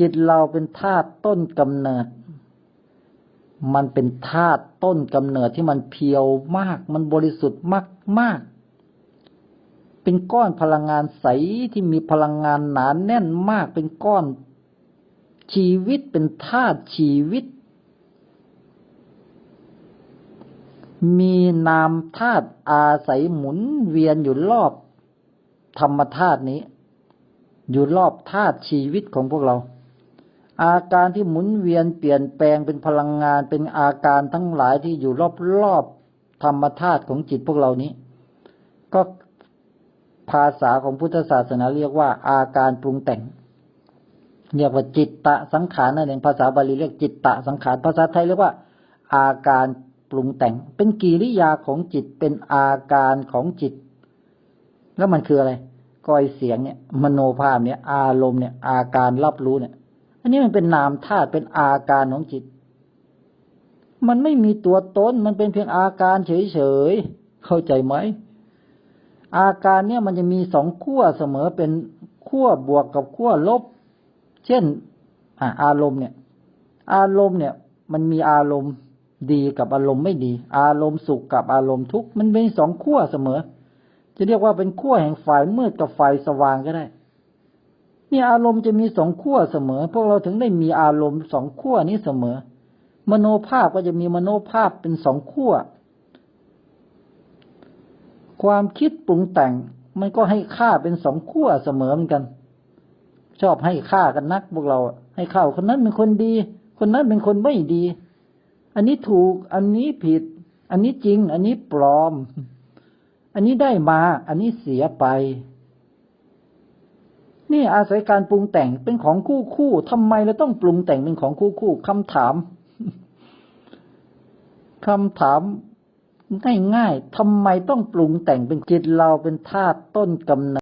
จิตเราเป็นธาตุต้นกำเนิด มันเป็นธาตุต้นกำเนิดที่มันเพียวมาก มันบริสุทธิ์มากมาก เป็นก้อนพลังงานใสที่มีพลังงานหนานแน่นมาก เป็นก้อน ชีวิตเป็นธาตุชีวิต มีนามธาตุอาศัยหมุนเวียนอยู่รอบธรรมธาตุนี้ อยู่รอบธาตุชีวิตของพวกเรา อาการที่หมุนเวียนเปลี่ยนแปลงเป็นพลังงานเป็นอาการทั้งหลายที่อยู่รอบๆธรรมธาตุของจิตพวกเรานี้ ก็ภาษาของพุทธศาสนาเรียกว่า อาการปรุงแต่ง เรียกว่าจิตตะสังขารนั่นเองภาษาบาลีเรียกจิตตะสังขารภาษาไทยเรียกว่า อาการปรุงแต่ง เป็นกิริยาของจิตเป็นอาการของจิต แล้วมันคืออะไรก้อยเสียงเนี่ย มโนภาพเนี่ย อารมณ์เนี่ย อาการรับรู้เนี่ย อันนี้มันเป็นนามธาตุเป็นอาการของจิต มันไม่มีตัวตนมันเป็นเพียงอาการเฉยๆเข้าใจไหมอาการเนี่ยมันจะมีสองขั้วเสมอเป็นขั้วบวกกับขั้วลบ เช่นอารมณ์เนี่ย อารมณ์เนี่ย มันมีอารมณ์ดีกับอารมณ์ไม่ดี อารมณ์สุขกับอารมณ์ทุกข์มันเป็นสองขั้วเสมอ จะเรียกว่าเป็นขั้วแห่งฝ่ายมืดกับฝ่ายสว่างก็ได้ นี่อารมณ์จะมีสองขั้วเสมอ พวกเราถึงได้มีอารมณ์สองขั้วนี้เสมอ มโนภาพก็จะมีมโนภาพเป็นสองขั้ว ความคิดปรุงแต่งมันก็ให้ค่าเป็นสองขั้วเสมอเหมือนกัน ชอบให้ค่ากันนักพวกเรา ให้ข่าวคนนั้นเป็นคนดี คนนั้นเป็นคนไม่ดี อันนี้ถูก อันนี้ผิด อันนี้จริง อันนี้ปลอม อันนี้ได้มา อันนี้เสียไป นี่อาศัยการปรุงแต่งเป็นของคู่คู่ทำไมเราต้องปรุงแต่งเป็นของคู่คู่คำถามคำถามง่ายๆทำไมต้องปรุงแต่งเป็นจิตเราเป็นธาตุต้นกำเนิด